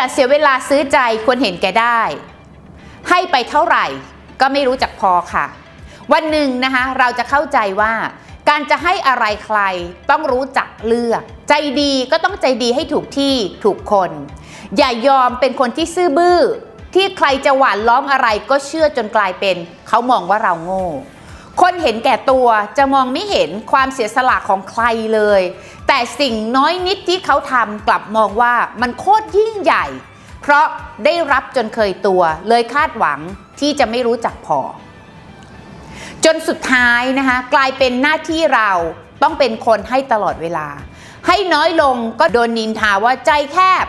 อย่าเสียเวลาซื้อใจควรเห็นแก่ได้ ให้ไปเท่าไหร่ก็ไม่รู้จักพอค่ะ วันหนึ่งนะคะเราจะเข้าใจว่าการจะให้อะไรใครต้องรู้จักเลือก ใจดีก็ต้องใจดีให้ถูกที่ถูกคน อย่ายอมเป็นคนที่ซื่อบื้อ ที่ใครจะหวานล้อมอะไรก็เชื่อจนกลายเป็น เขามองว่าเราโง่ คนเห็นแก่ตัวจะมองไม่เห็นความเสียสละของใครเลย แต่สิ่งน้อยนิดที่เขาทำกลับมองว่ามันโคตรยิ่งใหญ่ เพราะได้รับจนเคยตัว เลยคาดหวังที่จะไม่รู้จักพอ จนสุดท้ายนะคะกลายเป็นหน้าที่เราต้องเป็นคนให้ตลอดเวลา ให้น้อยลงก็โดนนินทาว่าใจแคบ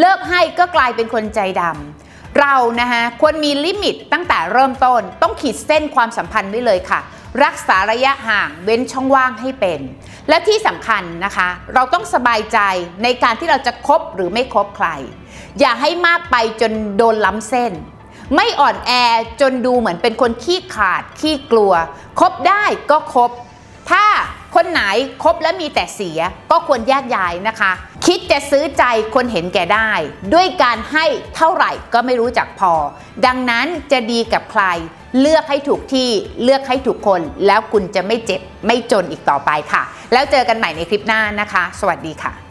เลิกให้ก็กลายเป็นคนใจดำเรานะคะควรมีลิมิตตั้งแต่เริ่มต้น ต้องขีดเส้นความสัมพันธ์ไว้เลยค่ะ รักษาระยะห่างเว้นช่องว่างให้เป็น และที่สำคัญนะคะ เราต้องสบายใจในการที่เราจะคบหรือไม่คบใคร อย่าให้มากไปจนโดนล้ำเส้น ไม่อ่อนแอจนดูเหมือนเป็นคนขี้ขาดขี้กลัว คบได้ก็คบ คนไหนคบแล้วมีแต่เสียก็ควรแยกย้ายนะคะ คิดจะซื้อใจคนเห็นแก่ได้ ด้วยการให้เท่าไหร่ก็ไม่รู้จักพอ ดังนั้นจะดีกับใคร เลือกให้ถูกที่เลือกให้ถูกคน แล้วคุณจะไม่เจ็บไม่จนอีกต่อไปค่ะ แล้วเจอกันใหม่ในคลิปหน้านะคะ สวัสดีค่ะ